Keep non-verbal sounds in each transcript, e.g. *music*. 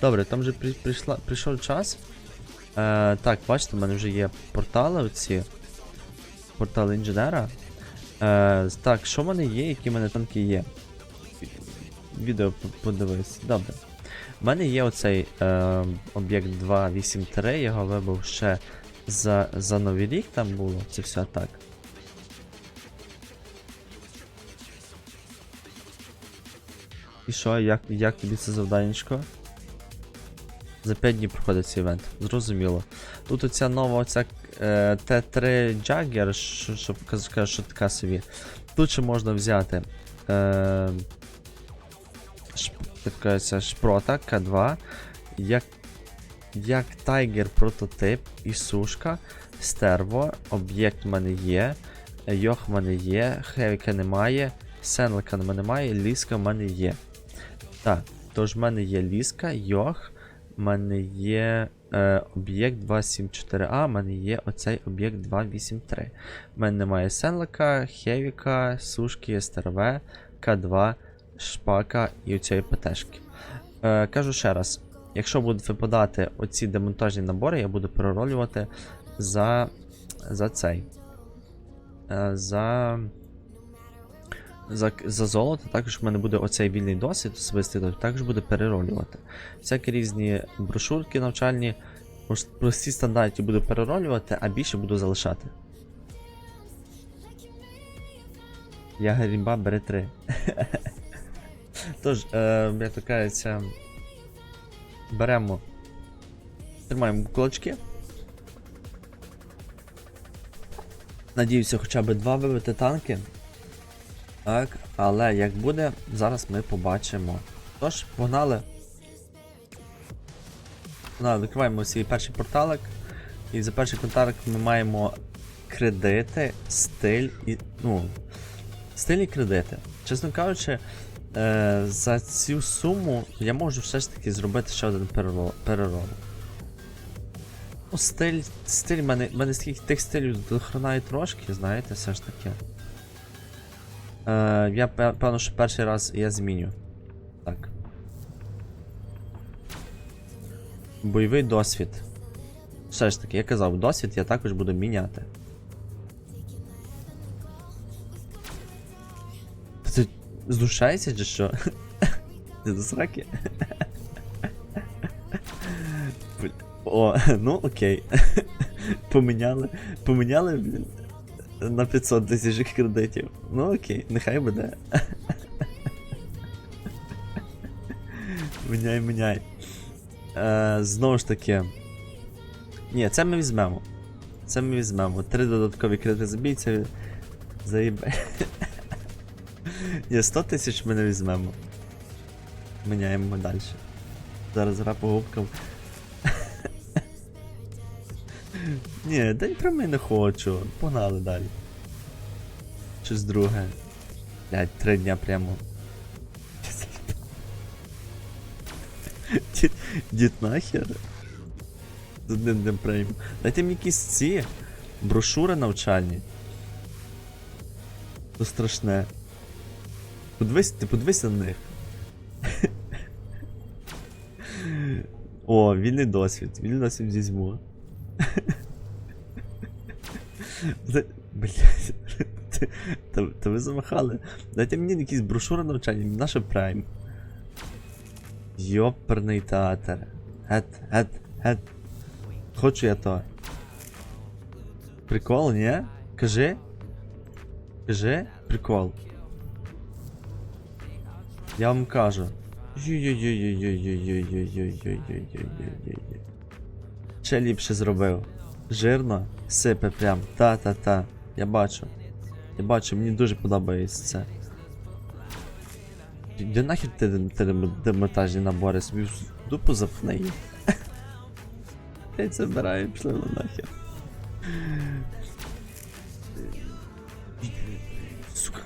Добре, там вже при, прийшла, прийшов час. Е, так, бачите, в мене вже є портали оці. Портали інженера. Е, так, що в мене є, які в мене танки є? Відео подивись. Добре. У мене є оцей е, об'єкт 283, його вибив ще за, за Новий рік там було, це все так. І що, як, як тобі це завданнячко? За 5 днів проходить цей івент. Зрозуміло. Тут оця нова оця е, Т3 Jagger, що, що каже, що така собі. Тут ще можна взяти е, шп, шпрота К2, як, як Tiger прототип і сушка, стерво, об'єкт в мене є, йох в мене є, хевіка немає, сенлика в мене немає, ліска в мене є. Так, тож в мене є ліска, йох, в мене є е, об'єкт 274А, в мене є оцей об'єкт 283. В мене немає сенлика, хевіка, сушки, СТРВ, К2, шпака і оцієї ПТшки. Е, кажу ще раз, якщо будуть випадати оці демонтажні набори, я буду переролювати за, за цей. Е, за. За, за золото, також в мене буде оцей вільний досвід особистий, також буде переролювати. Всякі різні брошурки навчальні, прості стандарті буду переролювати, а більше буду залишати. Я гарімба бере 3. Тож, е, як то кажеться, беремо. Тримаємо кулачки. Надіюся, хоча б два вибити танки. Так, але як буде, зараз ми побачимо. Тож, погнали. Погнали, відкриваємо свій перший порталик. І за перший контакт ми маємо кредити, стиль і. ну. Стиль і кредити. Чесно кажучи, е, за цю суму я можу все ж таки зробити ще один перерол. Ну, стиль. Стиль мене, мене скільки тих стилів дохрена трошки, знаєте, все ж таки. Е, я пе- певно, що перший раз я зміню. Так. Бойовий досвід. Все ж таки, я казав, досвід я також буду міняти. Ти здушаєшся чи що? *laughs* Ти до сраки? *laughs* О, *laughs* ну окей. Поміняли. Поміняли, блін. На 500 тисяч кредитів. Ну окей, нехай буде. Міняй, міняй. Е, знову ж таки. Ні, це ми візьмемо. Це ми візьмемо. Три додаткові кредити забій, це заїбе. Ні, 100 тисяч ми не візьмемо. Міняємо далі. Зараз гра по губкам. Ні, день прямий не хочу. Погнали далі. Щось друге. Блять, три дня прямо. Дід, нахер. З одним днем прямо. Дайте мені якісь ці брошури навчальні. То страшне. Подивись, ти подивись на них. О, вільний досвід. Вільний досвід візьму. Блять. Та, ви замахали. Дайте мені якісь брошури навчання, наше прайм. Йоперний театр. Гет, гет, гет. Хочу я то. Прикол, ні? Кажи. Кажи, прикол. Я вам кажу. Йой-йой-йой-йой-йой-йой-йой-йой-йой-йой-йой. Ще ліпше зробив. Жирно, сипе прям. Та-та-та. Я бачу. Я бачу, мені дуже подобається це. Де нахер ти де- демонтажні набори собі в дупу запхни їх. Блять, забираю, пішли на нахер. Сука.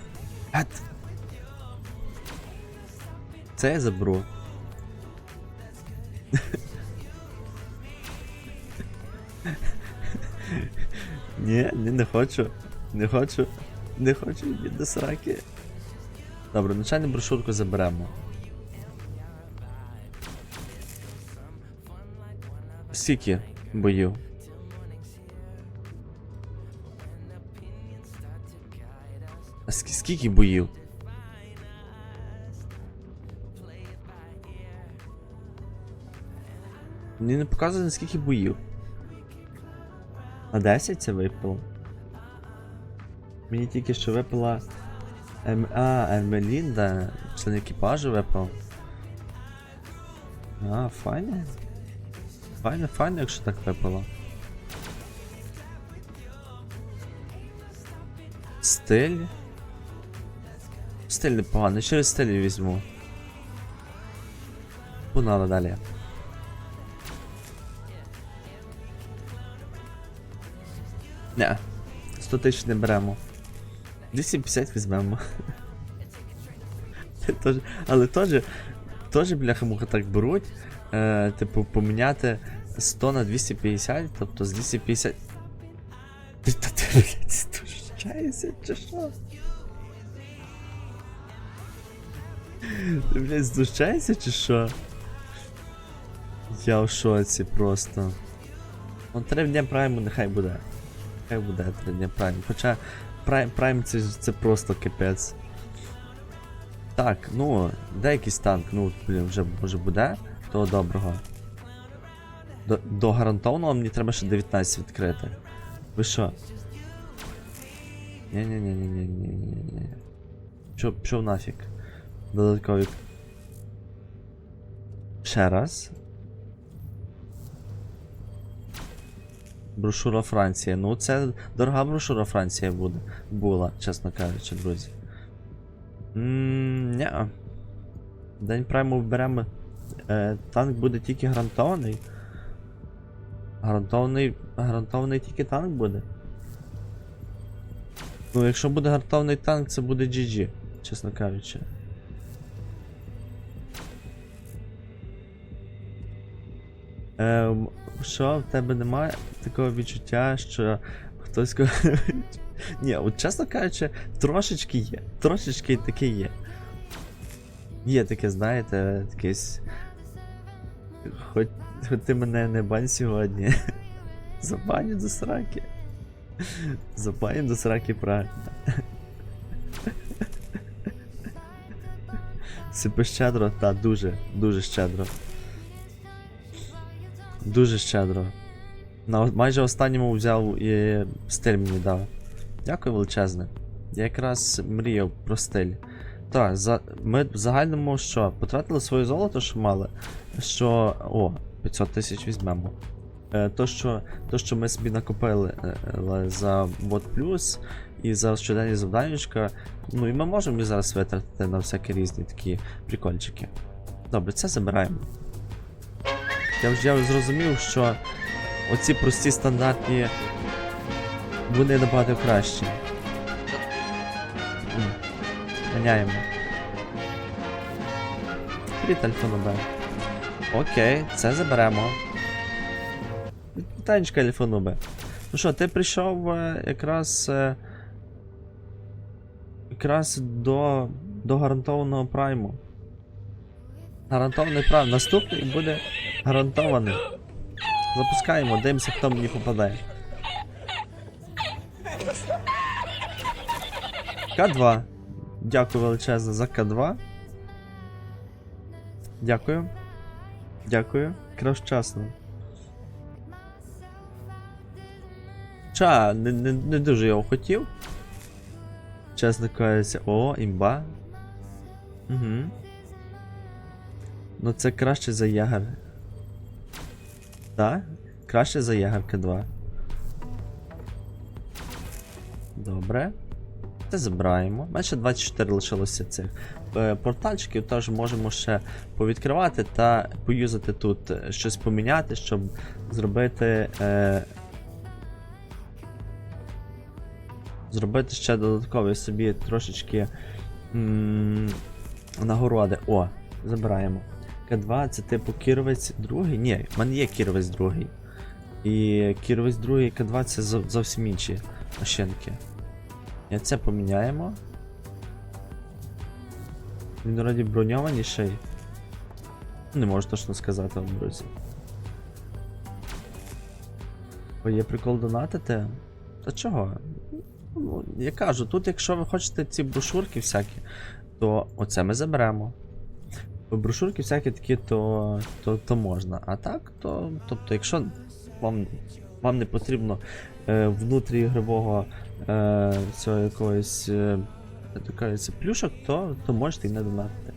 Це я заберу. Ні, ні, не хочу. Не хочу. Не хочу, ні до сраки. Добре, навчальну брошурку заберемо. Скільки боїв? А ск- скільки боїв? Мені не показує наскільки боїв. На 10 це випало. Мені тільки що випала. Ем... А, Емелінда, член екіпажу випав. А, файно. Файно, файно, якщо так випало. Стиль. Стиль непоганий, через стиль візьму. Погнали далі. Не, 100 тисяч не беремо. 250 візьмемо. *laughs* Але теж, теж бляха-муха так беруть. Е, типу, поміняти 100 на 250, тобто з 250. Ти та ти, блядь, здущаєшся, чи що? Ти, блядь, здущаєшся, чи що? Я в шоці просто. Ну, три дня прайму нехай буде. Хай буде дня прайм. Хоча прайм, це, це просто капець. Так, ну, де якийсь танк, ну, блін, вже може буде. Того доброго. До, до гарантованого мені треба ще 19 відкрити. Ви що? Ні-ні-ні-ні-ні-ні-ні. Що, пішов нафіг. Додаткові. Ще раз. Брошура Франція. Ну, це дорога брошура Франція буде. Була, чесно кажучи, друзі. Ммм, ня. День прайму вберемо. Е, танк буде тільки гарантований. Гарантований. Гарантований тільки танк буде. Ну, якщо буде гарантований танк, це буде GG, чесно кажучи. Ем, що в тебе немає такого відчуття, що хтось *laughs* Ні, от чесно кажучи, трошечки є. Трошечки таке є. Є таке, знаєте, якесь. Хоч, хоч ти мене не бань сьогодні. *laughs* Забаню до сраки. Забаню до сраки правильно. *laughs* Сипи щедро, та дуже, дуже щедро. Дуже щедро. На майже останньому взяв і стиль мені дав. Дякую величезне. Я якраз мріяв про стиль. Так, за... ми в загальному що? Потратили своє золото, що мали. Що. О, 500 тисяч візьмемо. Е, то, що, то, що ми собі накопили е, е, за бот плюс і за щоденні завданнячка. Ну і ми можемо їх зараз витратити на всякі різні такі прикольчики. Добре, це забираємо. Я вже зрозумів, що оці прості стандартні вони набагато кращі. Ганяємо. Привіт, Альфону Б. Окей, це заберемо. Танечка Альфону Б. Ну що, ти прийшов е, якраз. е, Якраз до, до гарантованого прайму. Гарантований прайм. Наступний буде гарантований. Запускаємо, дивимося, хто мені попадає. К2. Дякую величезно за К2. Дякую. Дякую. Кращасно. Ча, не, не, не дуже його хотів. Чесно кажучи, о, імба. Угу. Ну це краще за Ягер. Так? Краще за Ягерка 2. Добре. Це забираємо. Менше 24 лишилося цих е, портальчиків, тож можемо ще повідкривати та поюзати тут е, щось поміняти, щоб зробити. Е, зробити ще додаткові собі трошечки м, нагороди. О, забираємо. К2 це типу кіровець другий? Ні, в мене є кіровець другий. І кіровець другий і К2 це зовсім інші машинки. І це поміняємо. Він вроді броньованіший. Не можу точно сказати вам, друзі. Бо є прикол донатити. Та чого? Ну, я кажу, тут якщо ви хочете ці брошурки всякі, то оце ми заберемо. Брошурки всякі такі, то, то, то можна. А так, то. Тобто, якщо вам, вам не потрібно е, внутріігрового е, цього якогось е, кажеться, плюшок, то, то можете і не донатити.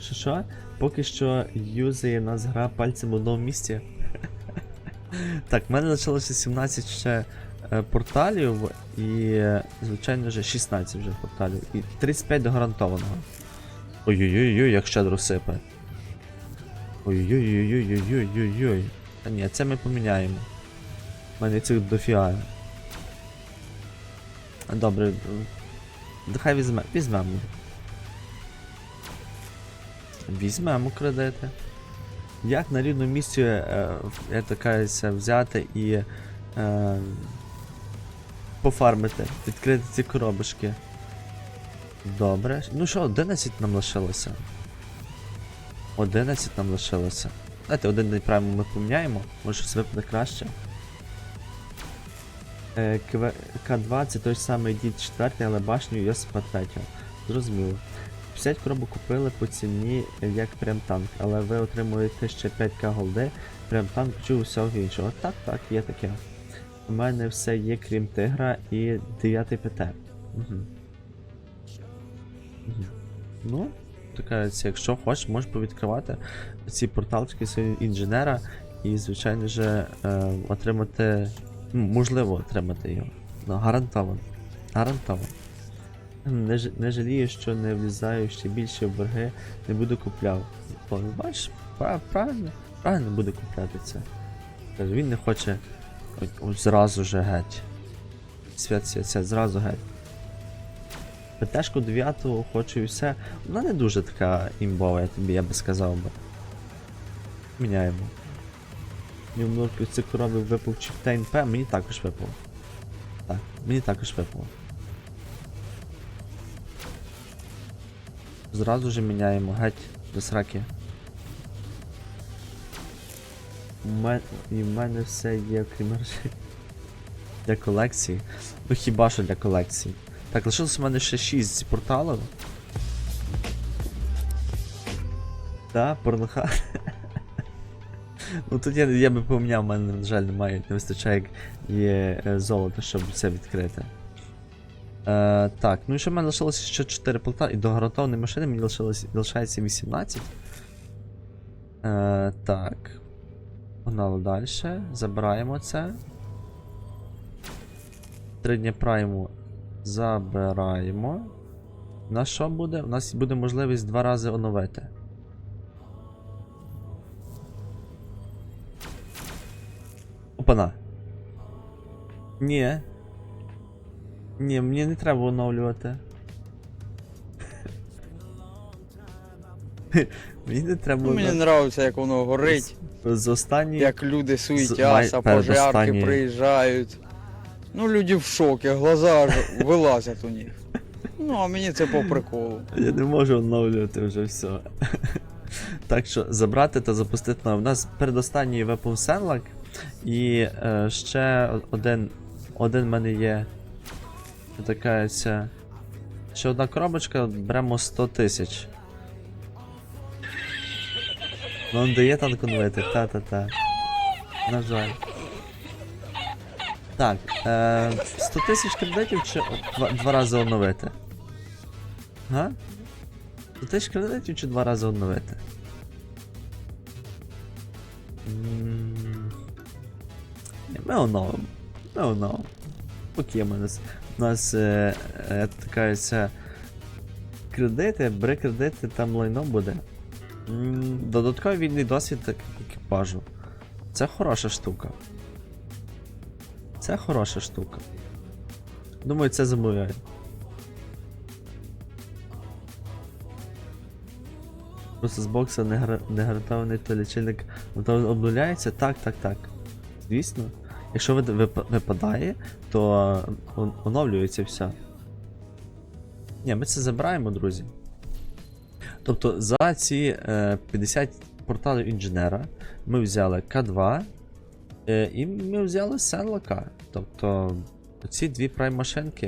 Що що? Поки що юзає нас гра пальцем в одному місці. *laughs* Так, в мене лишилося 17 ще порталів і, е, звичайно вже 16 вже порталів. І 35 до гарантованого. Ой-ой-ой, як щедро сипе. Ой-ой-ой-ой-ой-ой-ой. Та ні, це ми поміняємо. У мене цих дофіга. Добре. Нехай візьме. Візьмемо. Візьмемо кредити. Як на рівному місці е, я такаюся взяти і е, пофармити, відкрити ці коробочки. Добре. Ну що, 11 нам лишилося. 11 нам лишилося. Знаєте, один день правильно ми поміняємо, може щось випаде краще. Е, КВ... К2 це той самий дід 4, але башню Йосипа 3. Зрозуміло. 50 коробок купили по ціні е, як прям танк, але ви отримуєте ще 5к голди, прям танк чув всього іншого. Так, так, є таке. У мене все є, крім тигра і 9 ПТ. Угу. Угу. Ну, така, якщо хочеш, можеш повідкривати ці порталчики свого інженера і, звичайно же, е, отримати. ну, Можливо, отримати його. Ну, гарантовано. Гарантовано. Не, не жалію, що не влізаю ще більше в борги, не буду купляв. Бачиш, пра- правильно, правильно буде купляти це. Він не хоче от зразу же геть. Свят, свят, свят, зразу геть. ПТшку 9 хочу і все. Вона не дуже така імбова, я тобі я би сказав би. Міняємо. Норку цих коробів випав чіптейн П, мені також випав. Так, мені також випало. Зразу же міняємо геть до сраки. У мене, і в мене все є, крім грошей. *laughs* Для колекції. Ну хіба що для колекції. Так, лишилось у мене ще 6 порталів. Да, порноха. *laughs* ну тут я, я би поміняв, в мене, на жаль, немає, не вистачає як є е, золото, щоб це відкрити. Е, так, ну і ще в мене лишилося ще 4 полта, і до гарантованої машини мені лишилось, лишається 18. Е, так. Погнали далі. Забираємо це. Три дня прайму забираємо. У нас що буде? У нас буде можливість два рази оновити. Опана. Ні. Ні, мені не треба оновлювати. *laughs* Мені не треба Ну, мені подобається, як воно горить, З останньої. як люди З- суетяться, пожарки передостанній. приїжджають. Ну, люди в шокі, глаза вилазять у них. Ну, а мені це по приколу. Я не можу оновлювати вже все. *laughs* так що забрати та запустити нове. У нас передостанній Weapon Senlock і е, ще один. Один в мене є. Така ця. Ще одна коробочка, беремо 100 тисяч. Ну, не дає танк конвертер, та-та-та. На жаль. Так, е, 100 тисяч кредитів чи два, два рази оновити? Га? 100 тисяч кредитів чи два рази оновити? Ми оновимо. Ми оновимо. Поки в нас, у нас е, е, така кредити, бери кредити, там лайно буде. Додатковий вільний досвід екіпажу. Це хороша штука. Це хороша штука. Думаю, це замовляю. Просто з бокса не, гра... не гарантований то лічильник обнуляється? Так, так, так. Звісно. Якщо випадає, то оновлюється все. Ні, ми це забираємо, друзі. Тобто за ці е, 50 порталів інженера ми взяли К2, Е, і ми взяли Сенлока. Тобто ці дві прайм-машинки